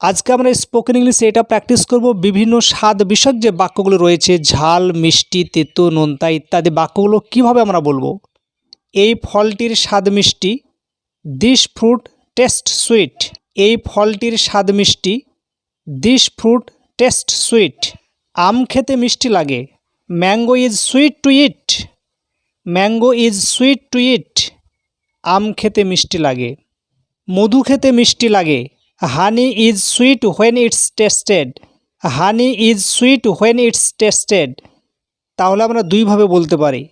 আজকে আমরা স্পোকেন ইংলিশে এটা প্র্যাকটিস করব বিভিন্ন স্বাদ বিষয়ক যে বাক্যগুলো রয়েছে, ঝাল, মিষ্টি তেতো নোনতা ইত্যাদি বাক্যগুলো কীভাবে আমরা বলব? এই ফলটির স্বাদ মিষ্টি দিস ফ্রুট টেস্ট সুইট এই ফলটির স্বাদ মিষ্টি দিস ফ্রুট টেস্ট সুইট আম খেতে মিষ্টি লাগে mango is sweet to eat mango is sweet to eat আম খেতে মিষ্টি লাগে, মধু খেতে মিষ্টি লাগে। Honey is sweet when it's tested honey is sweet when it's tested তাহলে আমরা দুইভাবে বলতে পারি।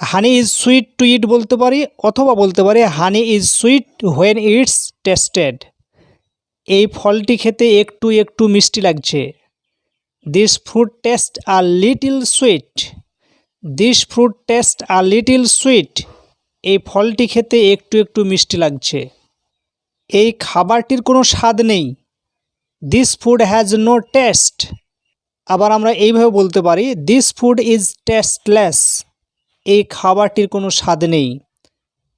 Honey is sweet to eat বলতে পারি অথবা বলতে পারি honey is sweet when it's tested এই ফলটি খেতে একটু একটু মিষ্টি লাগছে। This fruit taste are little sweet this fruit taste are little sweet এই ফলটি খেতে একটু একটু মিষ্টি লাগছে। এই খাবারটির কোনো স্বাদ নেই। This food has no taste আবার আমরা এইভাবে বলতে পারি দিস ফুড ইজ টেস্টলেস এই খাবারটির কোনো স্বাদ নেই।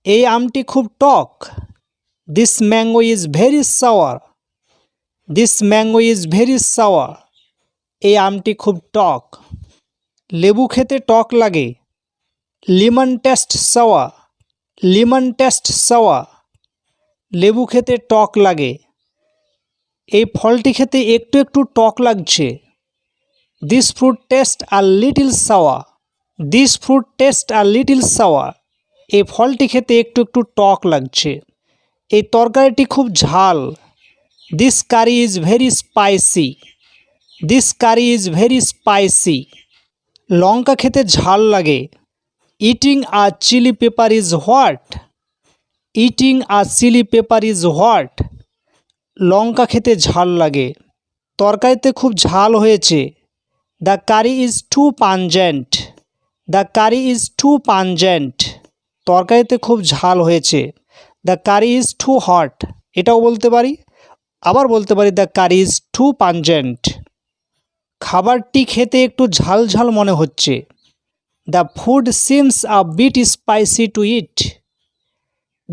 এই আমটি খুব টক। This mango is very sour this mango is very sour এই আমটি খুব টক। লেবু খেতে টক লাগে। লিমন টেস্ট সাওয়া লিমন টেস্ট সাওয়া লেবু খেতে টক লাগে। এই ফলটি খেতে একটু একটু টক লাগছে। This fruit taste are little sour this fruit taste are little sour এই ফলটি খেতে একটু একটু টক লাগছে। এই তরকারিটি খুব ঝাল। This curry is very spicy this curry is very spicy লঙ্কা খেতে ঝাল লাগে। Eating a chilli pepper is hot eating a chilli pepper is hot লঙ্কা খেতে ঝাল লাগে। তরকারিতে খুব ঝাল হয়েছে। The curry is too pungent the curry is too pungent তরকারিতে খুব ঝাল হয়েছে। The curry is too hot এটাও বলতে পারি। আবার বলতে পারি the curry is too pungent খাবারটি খেতে একটু ঝাল ঝাল মনে হচ্ছে। The food seems a bit spicy to eat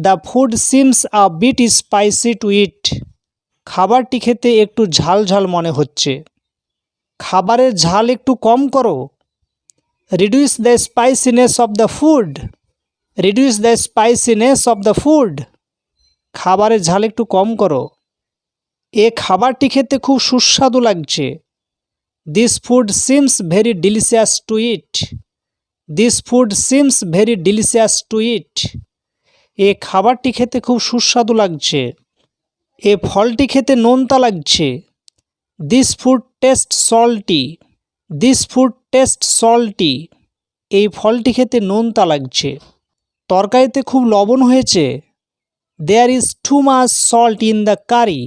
the food seems a bit spicy to eat খাবারটি খেতে একটু ঝাল ঝাল মনে হচ্ছে। খাবারের ঝাল একটু কম করো। Reduce the spiciness of the food reduce the spiciness of the food খাবারের ঝাল একটু কম করো। এ খাবারটি খেতে খুব সুস্বাদু লাগছে। This food seems very delicious to eat this food seems very delicious to eat এ খাবারটি খেতে খুব সুস্বাদু লাগছে। এ ফলটি খেতে নোনতা লাগছে। This food taste salty this food taste salty এই ফলটি খেতে নোনতা লাগছে। তরকারিতে খুব লবণ হয়েছে। There is too much salt in the curry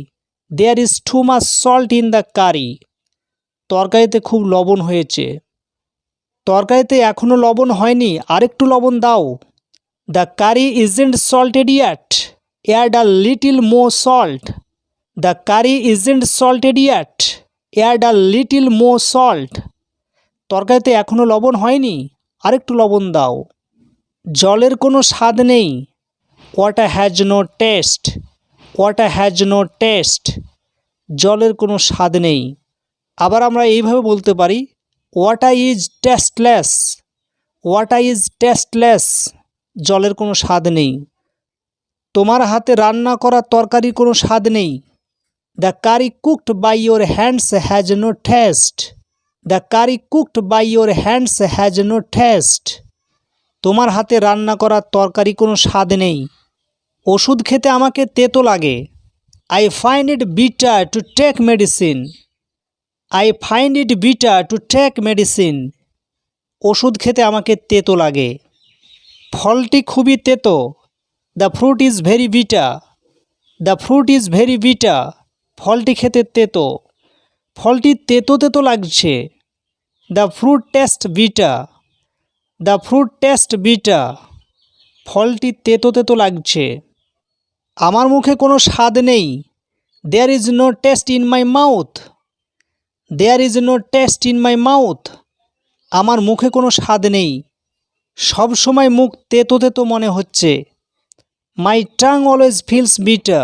there is too much salt in the curry তরকারিতে খুব লবণ হয়েছে। তরকারিতে এখনও লবণ হয়নি। আরেকটু লবণ দাও। The curry isn't salted yet add a little more salt the curry isn't salted yet add a little more salt তরকারিতে এখনও লবণ হয়নি। আরেকটু লবণ দাও। জলের কোনো স্বাদ নেই। Water has no taste water has no taste জলের কোনো স্বাদ নেই। আবার আমরা এইভাবে বলতে পারি water is tasteless water is tasteless জলের কোনো স্বাদ নেই। তোমার হাতে রান্না করা তরকারির কোনো স্বাদ নেই। The curry cooked by your hands has no taste the curry cooked by your hands has no taste তোমার হাতে রান্না করা তরকারি কোনো স্বাদ নেই। ওষুধ খেতে আমাকে তেতো লাগে। I find it bitter to take medicine I find it bitter to take medicine ওষুধ খেতে আমাকে তেতো লাগে। ফলটি খুবই তেতো। The fruit is very bitter the fruit is very bitter ফলটি খেতে তেতো। ফলটি তেতো তেতো লাগছে। The fruit taste bitter the fruit taste bitter ফলটি তেতো তেতো লাগছে। আমার মুখে কোনো স্বাদ নেই। There is no taste in my mouth there is no taste in my mouth আমার মুখে কোনো স্বাদ নেই। সব সময় মুখ তেতো তেতো মনে হচ্ছে। My tongue always feels bitter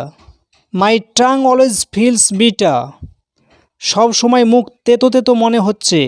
my tongue always feels bitter সব সময় মুখ তেতো তেতো মনে হচ্ছে।